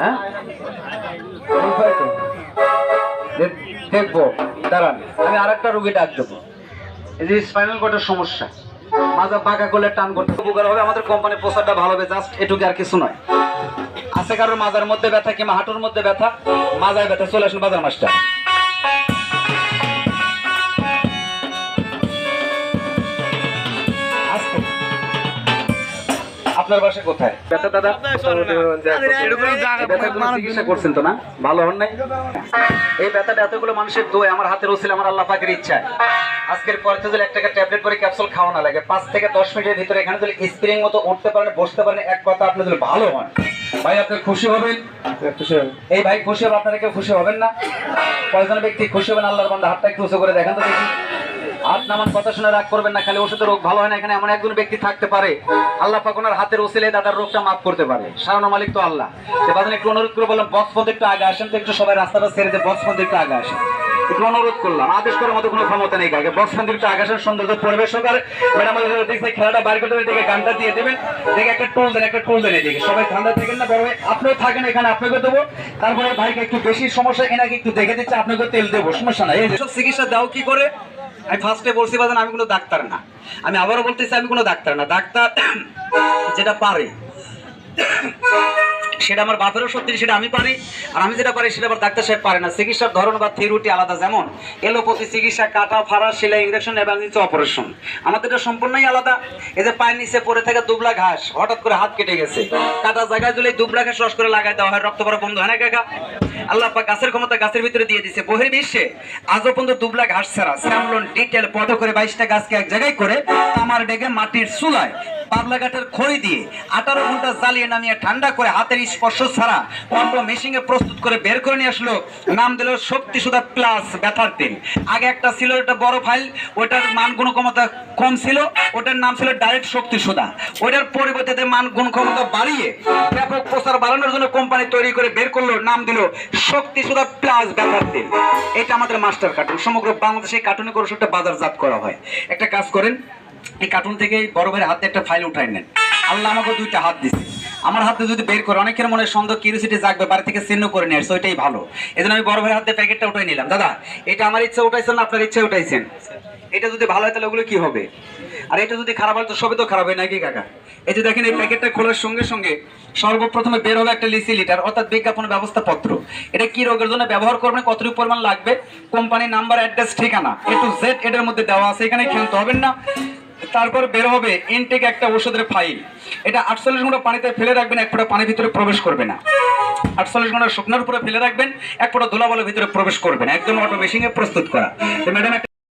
হ্যাঁ? দেখব, দাঁড়ান, আমি আর একটা রুগী ডাক দেবো। এই যে স্পাইনাল কর্ডের সমস্যা, মাজা পাকা করলে টান করতে উপকার হবে আমাদের কোম্পানির প্রচারটা ভালো হবে জাস্ট এটুকু আর কিছু নয়। আছে কারোর মাজার মধ্যে ব্যথা কিংবা হাঁটুর মধ্যে ব্যথা? মাজায় ব্যথা, চলে আসুন বাজার মাসটা আপনার বাসা কোথায়? ব্যথা দাদা? চিকিৎসা করছেন তো না? ভালো হন নাই? এই ব্যথাটা এতগুলো মানুষের দোয় আমার হাতের ওসিল আমার আল্লাহ পাকের ইচ্ছায়। আজকের পর থেকে এক টাকা ট্যাবলেট করে ক্যাপসুল খাওয়া না লাগে পাঁচ থেকে দশ মিনিটের ভিতরে এখানে যদি স্প্রিং মতো উঠতে পারেন বসতে পারেন এক কথা আপনি যদি ভালো হন। ভাই আপনি খুশি হবেন? এই ভাই খুশি হবে? আপনারা কেউ খুশি হবেন না? কয়জন ব্যক্তি খুশি হবেন? আল্লাহর বান্দা হাতটা একটু উঁচু করে দেখেন তো দেখি। হাত নামান কথা শুনে রাগ করবেন না, খালি ওষুধের রোগ ভালো হয় না, এখানে এমন একজন ব্যক্তি থাকতে পারে, আল্লাহ পাক ওনার হাতের ওসিলে দাদার রোগটা মাফ করতে পারে। সারানো মালিক তো আল্লাহ। তো বাজান একটু অনুরোধ করে বললাম, বক্স পথে একটু আগে আসেন তো, একটু সবাই রাস্তাটা ছেড়ে দিয়ে বক্স পথে একটু আগে আসেন। একটু অনুরোধ করলাম, আদেশ করার মতো কোনো ক্ষমতা নেই কাকে বক্স পথে একটু আগে আসেন সৌন্দর্য পরিবেশ আর ম্যাডাম দেখছে খেলাটা বাইর করতে হবে, দেখে গানটা দিয়ে দেবেন। দেখে একটা টোল দেন, একটা টোল দেন এদিকে। সবাই ঠান্ডা থাকেন না, বড় আপনিও থাকেন এখানে আপনাকে দেবো। তারপরে ভাইকে একটু বেশি সমস্যা, এনাকে একটু দেখে দিচ্ছে আপনাকে তেল দেবো, সমস্যা নাই। এইসব চিকিৎসা দাও কি করে? আমি ফার্স্টে বলছি, বাজান, আমি কোনো ডাক্তার না। আমি আবারও বলতেছি, আমি কোনো ডাক্তার না। ডাক্তার যেটা পারে। সেটা আমার বাপেরও সত্যি সেটা আমি পারি, আর আমি যেটা পারি সেটা আবার ডাক্তার সাহেব পারে না। চিকিৎসার ধরন বা থিরুটি আলাদা যেমন, এলোপ্যাথি চিকিৎসা, কাটা, ফাড়া, সেলাই ইঞ্জেকশন এবং নিচে অপারেশন আমাদের এটা সম্পূর্ণই আলাদা। এই যে পায়ের নিচে পড়ে থাকা দুবলা ঘাস, হঠাৎ করে হাত কেটে গেছে। কাটা জায়গায় দিলে দুবলা ঘাস রস করে লাগাই দেওয়া হয়, রক্ত পড়া বন্ধ হয় না কাকা? আল্লাহ পাক গাছের ক্ষমতা গাছের ভিতরে দিয়ে দিছে বহির বিশ্বে আজও পর্যন্ত দুবলা ঘাস ছাড়া স্যামলন ডিটেল পদ করে বাইশটা গাছকে এক জায়গায় করে তামার ডেকে মাটির চুলায় পাবলা কাঠের খড়ি দিয়ে আঠারো ঘণ্টা জ্বালিয়ে নামিয়ে ঠান্ডা করে হাতের স্পর্শ ছাড়া অন্য মেশিনে প্রস্তুত করে বের করে নিয়ে আসলো। নাম দিল শক্তি সুদা প্লাস ব্যথার তেল আগে একটা ছিল একটা বড় ফাইল ওটার মান গুণ ক্ষমতা কম ছিল, ওটার নাম ছিল ডাইরেক্ট শক্তি সুদা ওটার পরিবর্তে মান গুণ ক্ষমতা বাড়িয়ে ব্যাপক প্রচার বাড়ানোর জন্য কোম্পানি তৈরি করে বের করল, নাম দিল শক্তি সুদা প্লাস ব্যথার তেল এটা আমাদের মাস্টার কার্টুন সমগ্র বাংলাদেশে কার্টুনে করে বাজারজাত করা হয়। একটা কাজ করেন এই কার্টুন থেকে বড় ভাইয়ের হাতে একটা ফাইল উঠাই নেন। আল্লাহ আমাকে দুইটা হাত দিছে। আমার হাতে যদি বের করে, অনেকের মনে সন্দেহ কিউরিসিটি জাগবে, বাড়ি থেকে চিহ্ন করে নিয়ে আসছে, ওইটাই ভালো। এই আমি বড় ভাইয়ের হাতে প্যাকেটটা উঠাই নিলাম। দাদা, এটা আমার ইচ্ছা উঠাইছেন না, আপনার ইচ্ছা উঠাইছেন? এটা যদি ভালো হয়, তাহলে ওগুলো কি হবে? আর এটা যদি খারাপ হয়, তো সবই তো খারাপ হয়, নাকি কাকা? এই যে দেখেন, এই প্যাকেটটা খোলার সঙ্গে সঙ্গে সর্বপ্রথমে বের হবে একটা লিসি লিটার অর্থাৎ বিজ্ঞাপন ব্যবস্থাপত্র। এটা কি রোগের জন্য ব্যবহার করবেন, কতটুকু পরিমাণ লাগবে? কোম্পানি নাম্বার, অ্যাড্রেস, ঠিকানা। এ টু জেড এটার মধ্যে দেওয়া আছে। এখানে খেলতে হবেন না। তারপর বের হবে ইনটেক একটা ওষুধের ফাইল এটা আটচল্লিশ ঘণ্টা পানিতে ফেলে রাখবেন, এক ফোঁটা পানির ভিতরে প্রবেশ করবে না। আটচল্লিশ ঘণ্টা শুকনোর উপরে ফেলে রাখবেন, এক ফোঁটা ধুলাবলের ভিতরে প্রবেশ করবেন একদম অটো মেশিনে প্রস্তুত করা। ম্যাডাম